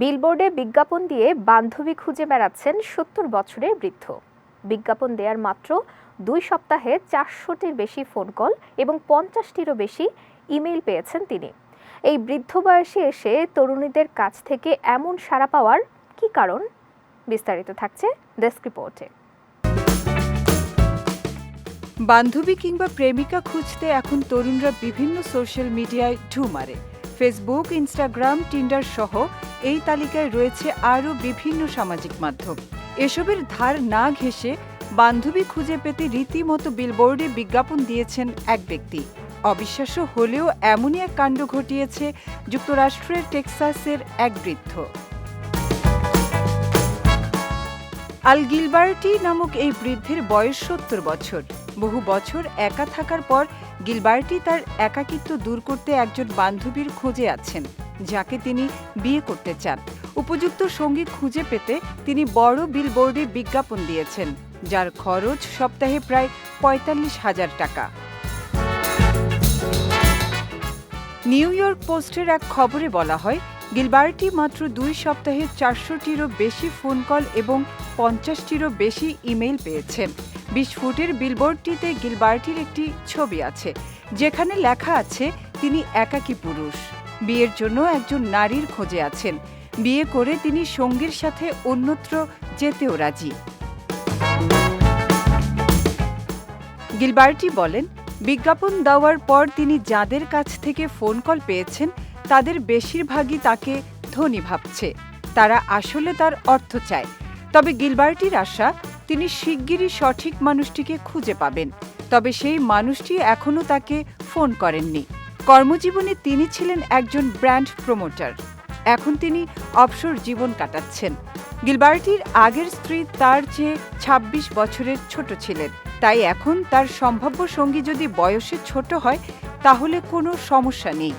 বিলবোর্ডে বিজ্ঞাপন দিয়ে বান্ধবী খুঁজে বেড়াচ্ছেন সত্তর বছরের বৃদ্ধ। বিজ্ঞাপন দেওয়ার মাত্র দুই সপ্তাহে চারশোটির বেশি ফোন কল এবং পঞ্চাশটিরও বেশি ইমেইল পেয়েছেন তিনি। এই বৃদ্ধ বয়সে এসে তরুণীদের কাছ থেকে এমন সাড়া পাওয়ার কী কারণ? বিস্তারিত থাকছে ডেস্ক রিপোর্টে। বান্ধবী কিংবা প্রেমিকা খুঁজতে এখন তরুণরা বিভিন্ন সোশ্যাল মিডিয়ায় ঢু মারে। ফেসবুক ইনস্টাগ্রাম টিন্ডার সহ এই তালিকায় রয়েছে আরও বিভিন্ন সামাজিক মাধ্যম। এসবের ধার না ঘেঁষে বান্ধবী খুঁজে পেতে রীতিমতো বিলবোর্ডে বিজ্ঞাপন দিয়েছেন এক ব্যক্তি। অবিশ্বাস্য হলেও এমনই এক কাণ্ড ঘটিয়েছে যুক্তরাষ্ট্রের টেক্সাসের এক বৃদ্ধ। আল গিলবার্টি নামক এই বৃদ্ধের বয়স সত্তর বছর। বহু বছর একা থাকার পর গিলবার্টি তার একাকিত্ব দূর করতে একজন বান্ধবীর খোঁজে আছেন, যাকে তিনি বিয়ে করতে চান। উপযুক্ত সঙ্গী খুঁজে পেতে তিনি বড় বিলবোর্ডে বিজ্ঞাপন দিয়েছেন, যার খরচ সপ্তাহে প্রায় পঁয়তাল্লিশ হাজার টাকা। নিউ ইয়র্ক পোস্টের এক খবরে বলা হয় গিলবার্টি মাত্র দুই সপ্তাহে চারশোটিরও বেশি ফোন কল এবং পঞ্চাশটিরও বেশি ইমেল পেয়েছেন বিশ ফুটের বিলবোর্ডটিতে গিলবার্টির একটি ছবি আছে, যেখানে লেখা আছে, তিনি একাকী পুরুষ। বিয়ের জন্য একজন নারীর খোঁজে আছেন। বিয়ে করে তিনি সঙ্গীর সাথে অন্যত্র যেতেও রাজি। গিলবার্টি বলেন, বিজ্ঞাপন দেওয়ার পর তিনি যাদের কাছ থেকে ফোন কল পেয়েছেন তাদের বেশিরভাগই তাকে ধনী ভাবছে। তারা আসলে তার অর্থ চায়। তবে গিলবার্টির আশা, তিনি শিগগিরই সঠিক মানুষটিকে খুঁজে পাবেন। তবে সেই মানুষটি এখনও তাকে ফোন করেননি। কর্মজীবনে তিনি ছিলেন একজন ব্র্যান্ড প্রমোটার। এখন তিনি অবসর জীবন কাটাচ্ছেন। গিলবার্টির আগের স্ত্রী তার চেয়ে ২৬ বছরের ছোট ছিলেন। তাই এখন তার সম্ভাব্য সঙ্গী যদি বয়সে ছোট হয়, তাহলে কোনো সমস্যা নেই।